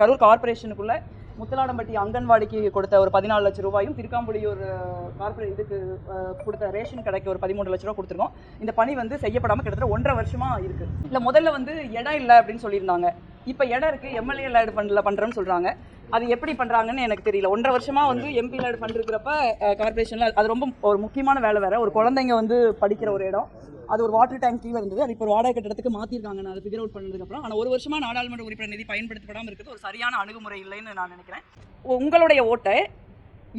கரூர் கார்ப்பரேஷனுக்குள்ள முத்தலாடம்பட்டி அங்கன்வாடிக்கு கொடுத்த ஒரு பதினாலு லட்சம் ரூபாயும் திருக்காம்புலியூர் கார்பரேட் இதுக்கு கொடுத்த ரேஷன் கடைக்கு ஒரு பதிமூணு லட்ச ரூபா கொடுத்துருக்கோம். இந்த பணி வந்து செய்யப்படாமல் கிட்டத்தட்ட ஒன்றரை வருஷமா இருக்கு. இல்லை முதல்ல வந்து இடம் இல்லை அப்படின்னு சொல்லியிருந்தாங்க. இப்போ இடம் இருக்கு எம்எல்ஏ லேடு ஃபண்டில் பண்ணுறேன்னு சொல்கிறாங்க அது எப்படி பண்றாங்கன்னு எனக்கு தெரியல. ஒன்றரை வருஷமா வந்து எம்பி லேடு ஃபண்ட் இருக்கிறப்ப கார்ப்பரேஷனில் அது ரொம்ப ஒரு முக்கியமான வேலை வேற. ஒரு குழந்தைங்க வந்து படிக்கிற ஒரு இடம். அது ஒரு வாட்டர் டேங்க் கீழே இருந்தது. அது இப்போ ஒரு வாடகை கட்டடத்துக்கு மாற்றிருக்காங்க நான் அதை ஃபிகர் அவுட் பண்ணதுக்கப்புறம் ஆனால் ஒரு வருஷமா நாடாளுமன்ற உறுப்பினர் நிதி பயன்படுத்தப்படாமல் இருக்கிறது ஒரு சரியான அணுகுமுறை இல்லைன்னு நான் நினைக்கிறேன். உங்களுடைய ஓட்டை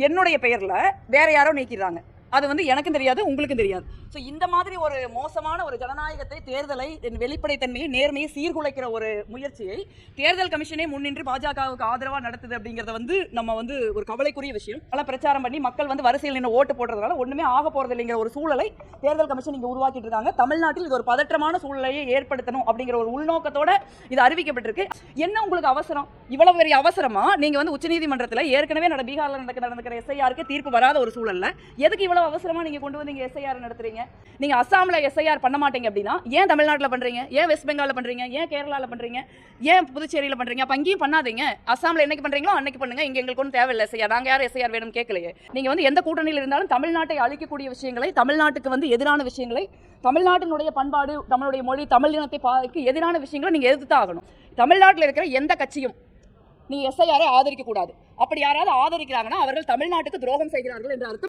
என்னுடைய பெயரில் வேற யாரோ நீக்கிறாங்க அது வந்து எனக்கும் தெரியாது உங்களுக்கும் தெரியாது. ஸோ இந்த மாதிரி ஒரு மோசமான ஒரு ஜனநாயகத்தை தேர்தலை வெளிப்படைத்தன்மையை நேர்மையை சீர்குலைக்கிற ஒரு முயற்சியை தேர்தல் கமிஷனே முன்னின்று பாஜகவுக்கு ஆதரவாக நடத்துது அப்படிங்கிறத வந்து நம்ம வந்து ஒரு கவலைக்குரிய விஷயம். பல பிரச்சாரம் பண்ணி மக்கள் வந்து வரிசையில் நின்று ஓட்டு போடுறதுனால ஒன்றுமே ஆக போகிறது இல்லைங்கிற ஒரு சூழலை தேர்தல் கமிஷன் இங்கே உருவாக்கிட்டு இருக்காங்க. தமிழ்நாட்டில் இது ஒரு பதற்றமான சூழ்நிலையை ஏற்படுத்தணும் அப்படிங்கிற ஒரு உள்நோக்கத்தோட இது அறிவிக்கப்பட்டிருக்கு. என்ன உங்களுக்கு அவசரம்? இவ்வளவு பெரிய அவசரமா நீங்க வந்து உச்சநீதிமன்றத்தில் ஏற்கனவே நட பீகாரில் நடக்க நடக்கிற எஸ்ஐஆருக்கு தீர்ப்பு வராத ஒரு சூழல்ல எதுக்கு இவ்வளவு அவசரமா நீங்க கொண்டு வந்து எஸ்ஐஆர் நடத்துறீங்க? நீங்க அஸ்ஸாம்ல எஸ்ஐஆர் பண்ண மாட்டீங்க அப்படின்னா ஏன் தமிழ்நாட்டில் பண்றீங்க? ஏன் வெஸ்ட் பெங்காலில் பண்றீங்க? ஏன் கேரளாவில் பண்றீங்க? ஏன் புதுச்சேரியில் பண்றீங்க? அப்ப அங்கேயும் பண்ணாதீங்க. அஸ்ஸாம்ல என்னைக்கு பண்றீங்களோ அன்னைக்கு பண்ணுங்க. இங்க எங்களுக்கு ஒன்றும் தேவையில்லை எஸ்ஐஆர். நாங்க யார் எஸ்ஐஆர் வேணும் கேட்கலையே. நீங்க வந்து எந்த கூட்டணியில் இருந்தாலும் தமிழ்நாட்டை அழிக்கக்கூடிய விஷயங்களை தமிழ்நாட்டுக்கு வந்து எதிரான விஷயங்களை தமிழ்நாட்டினுடைய பண்பாடு நம்மளுடைய மொழி தமிழ் இனத்தை பாக்கு எதிரான விஷயங்களை நீங்க எதிர்த்து தான் ஆகணும். தமிழ்நாட்டில் இருக்கிற எந்த கட்சியும் நீங்க எஸ்ஐஆரை ஆதரிக்க கூடாது அப்படி யாராவது ஆதரிக்கிறாங்கன்னா அவர்கள் தமிழ்நாட்டுக்கு துரோகம் செய்கிறார்கள் என்ற அர்த்தம்